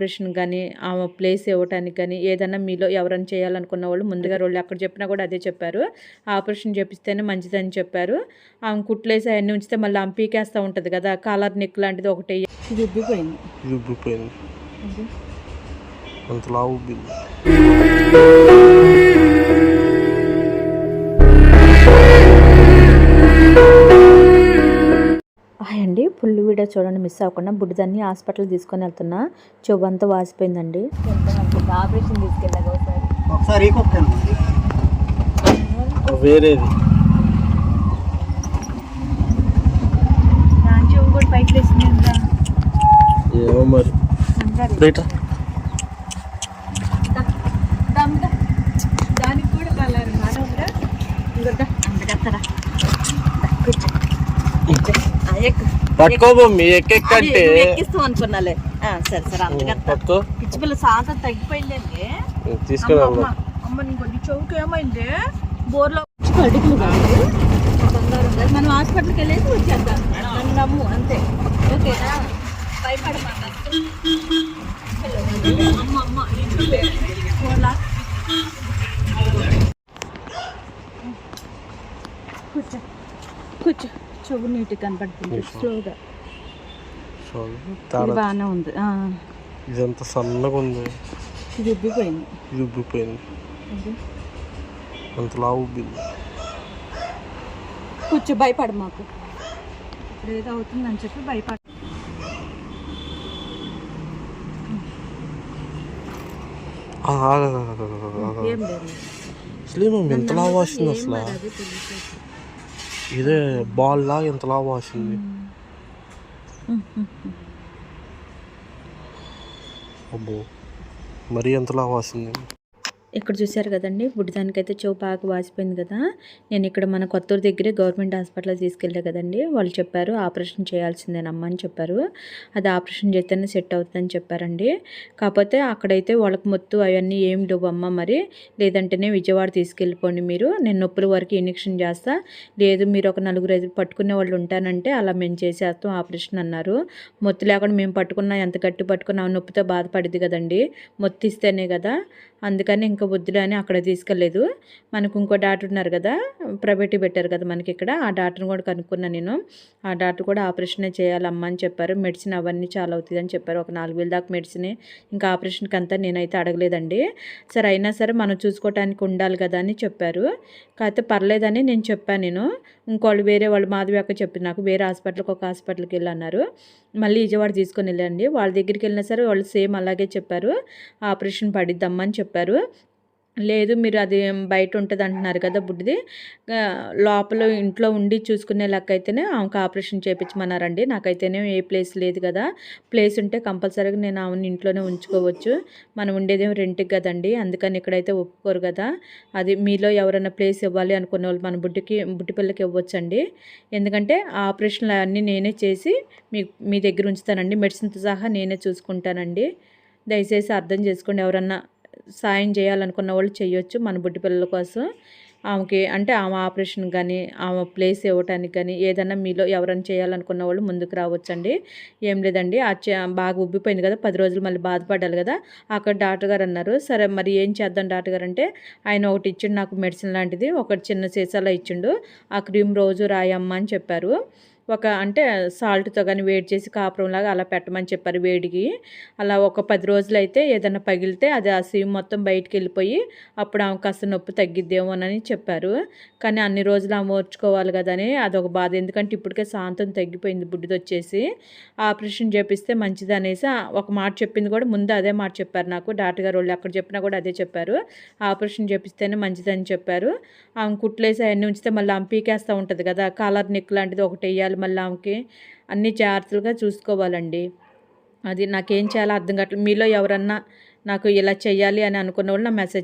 Operation కానీ ఆ place ఇవ్వటానికి కానీ ఏదైనా మీలో ఎవరైనా చేయాలనుకున్న వాళ్ళు ముందుగా రోజు అక్కడ చెప్పినా కూడా అదే చెప్పారు. ఆపరేషన్ చేపిస్తేనే మంచిదని చెప్పారు. ఆమె కుట్లేసి అవన్నీ ఉంచితే మళ్ళీ ఆమె పీకేస్తూ ఉంటుంది కదా కాలర్ నెక్ లాంటిది ఒకటి ఉబ్బిపోయింది. అంత లావు హాయ్ అండి. ఫుల్ వీడియో చూడండి మిస్ అవ్వకుండా బుడ్డిదాన్ని హాస్పిటల్ తీసుకొని వెళ్తున్నా. చెవు అంతా వాసిపోయిందండి. ఆపరేషన్ తీసుకెళ్ళాక ఒకసారి వేరేది. ఏమో మరి. దానికి కూడా కలర్ మానవుడా ఇంకొద్దా అందగత్తరా పట్టుకో మమ్మీ ఎక్కెక్కంటే. ఎక్కిస్తాం అనుకున్నాలే. సరే సరే అందగత్త పట్టుకో. పిచ్చి పిల్ల శాతం తగ్గిపోయిందండి తీసుకుని అమ్మ నీకు చెవుకి ఏమైంది? బోర్లో కాదు. మనం హాస్పిటల్కి వెళ్ళేసి వచ్చేద్దాం. నన్ను నమ్ము అంతే. ఓకేనా భయపడమాక. అమ్మ అమ్మ ఇంట్లో పోలా కూర్చో కూర్చో చెవు నీట్గా కనపడుతుంది స్లోగా బాగానే ఉంది. ఆ, ఇదంతా సన్నగా ఉంది. ఇది ఉబ్బిపోయింది. ఇది ఉబ్బిపోయింది. ఇది. అంత లావు ఉబ్బింది. కూర్చో భయపడ మాకు. ఇప్పుడు ఏదో అవుతుందని చెప్పి భయపడ. ఏం లేదు. అసలే ఎంత లావు వాసింది అసలు? ఇదే బాల్ లాగా వాసింది అబ్బో మరీ ఎంత వాసింది ఇక్కడ చూశారు కదండి బుడ్డిదానికైతే చెవు బాగా వాసిపోయింది కదా. నేను ఇక్కడ మన కొత్తూరు దగ్గరే గవర్నమెంట్ హాస్పిటల్ తీసుకెళ్ళా కదండి. వాళ్ళు చెప్పారు ఆపరేషన్ చేయాల్సిందేనమ్మా అని చెప్పారు. అది ఆపరేషన్ చేస్తేనే సెట్ అవుతుందని చెప్పారండి. కాకపోతే అక్కడైతే వాళ్ళకి మొత్తు అవన్నీ ఏం లేవమ్మా మరి. లేదంటేనే విజయవాడ తీసుకెళ్ళిపోండి మీరు. నేను నొప్పుల వరకు ఇంజక్షన్ చేస్తా. లేదు మీరు ఒక నలుగురు ఐదు పట్టుకునే వాళ్ళు ఉంటానంటే అలా మేము చేసేస్తాం ఆపరేషన్ అన్నారు. మొత్తు లేకుండా మేము పట్టుకున్నా ఎంత గట్టి పట్టుకున్నా ఆ నొప్పితో బాధపడింది కదండి. మొత్తిస్తేనే కదా. అందుకని ఇంకా వద్దులే అని అక్కడ తీసుకెళ్ళలేదు. మనకు ఇంకో డాక్టర్ ఉన్నారు కదా ప్రైవేట్ పెట్టారు కదా మనకి ఇక్కడ. ఆ డాక్టర్ని కూడా కనుక్కున్నా నేను. ఆ డాక్టర్ కూడా ఆపరేషనే చేయాలమ్మా అని చెప్పారు. మెడిసిన్ అవన్నీ చాలా అవుతుంది అని చెప్పారు. ఒక నాలుగు వేల దాకా మెడిసిన్. ఇంకా ఆపరేషన్కి అంతా నేనైతే అడగలేదండి. సరే అయినా సరే మనం చూసుకోవటానికి ఉండాలి కదా అని చెప్పారు. కాకపోతే పర్లేదని నేను చెప్పాను నేను. ఇంకోళ్ళు వేరే వాళ్ళు మాధవి అక్క చెప్పింది నాకు వేరే హాస్పిటల్కి ఒక హాస్పిటల్కి వెళ్ళన్నారు. మళ్ళీ విజయవాడ తీసుకొని వెళ్ళండి. వాళ్ళ దగ్గరికి వెళ్ళినా సరే వాళ్ళు సేమ్ అలాగే చెప్పారు. ఆపరేషన్ పడిద్దామని చెప్పారు. లేదు మీరు అది బయట ఉంటుంది అంటున్నారు కదా బుడ్డిది. లోపల ఇంట్లో ఉండి చూసుకునే లెక్క అయితేనే ఆమెకు ఆపరేషన్ చేయించమన్నారండి నాకైతేనే ఏ ప్లేస్ లేదు కదా. ప్లేస్ ఉంటే కంపల్సరీగా నేను ఆమెను ఇంట్లోనే ఉంచుకోవచ్చు. మనం ఉండేదేమో రెంట్కి కదండి. అందుకని ఇక్కడైతే ఒప్పుకోరు కదా. అది మీలో ఎవరైనా ప్లేస్ ఇవ్వాలి అనుకునే వాళ్ళు మన బుడ్డికి బుడ్డి పిల్లకి ఇవ్వచ్చండి. ఎందుకంటే ఆ ఆపరేషన్లు అన్నీ నేనే చేసి మీ మీ దగ్గర ఉంచుతానండి. మెడిసిన్తో సహా నేనే చూసుకుంటానండి. దయచేసి అర్థం చేసుకోండి ఎవరన్నా సాయం చేయాలనుకున్న వాళ్ళు చేయొచ్చు మన బుడ్డి పిల్లల కోసం. ఆమెకి అంటే ఆమె ఆపరేషన్ కానీ ఆమె ప్లేస్ ఇవ్వటానికి కానీ ఏదైనా మీలో ఎవరైనా చేయాలనుకున్న వాళ్ళు ముందుకు రావచ్చండి. ఏం లేదండి ఆ చే- బాగా ఉబ్బిపోయింది కదా పది రోజులు మళ్ళీ బాధపడాలి కదా అక్కడ డాక్టర్ గారు అన్నారు. సరే మరి ఏం చేద్దాం డాక్టర్ గారు అంటే ఆయన ఒకటి ఇచ్చిండు నాకు మెడిసిన్ లాంటిది ఒకటి చిన్న సీసాలో ఇచ్చిండు ఆ క్రీమ్ రోజు రాయమ్మ అని చెప్పారు. ఒక అంటే సాల్ట్తో కానీ వేడి చేసి కాపురంలాగా అలా పెట్టమని చెప్పారు వేడికి. అలా ఒక పది రోజులు అయితే ఏదైనా పగిలితే అది ఆ సీమ్ మొత్తం బయటికి వెళ్ళిపోయి అప్పుడు ఆమె కాస్త నొప్పి తగ్గిద్దేమోనని చెప్పారు. కానీ అన్ని రోజులు ఆమె ఓర్చుకోవాలి కదా అని అదొక బాధ. ఎందుకంటే ఇప్పటికే శాంతం తగ్గిపోయింది బుడ్డిది వచ్చేసి. ఆపరేషన్ చేపిస్తే మంచిది అనేసి ఒక మాట చెప్పింది కూడా ముందు అదే మాట చెప్పారు నాకు. డాక్టర్ గారు వాళ్ళు అక్కడ చెప్పినా కూడా అదే చెప్పారు. ఆపరేషన్ చేపిస్తేనే మంచిదని చెప్పారు. ఆమె కుట్లేసి అవన్నీ ఉంచితే మళ్ళీ ఆమె పీకేస్తూ ఉంటుంది కదా. కాలర్ నెక్ లాంటిది ఒకటి వేయాలి మళ్ళీ ఆమెకి అన్ని జాగ్రత్తలుగా చూసుకోవాలండి. అది నాకేం చేయాలో అర్థం కావట్లేదు మీలో ఎవరన్నా నాకు ఇలా చేయాలి అని అనుకున్న వాళ్ళు నా మెసేజ్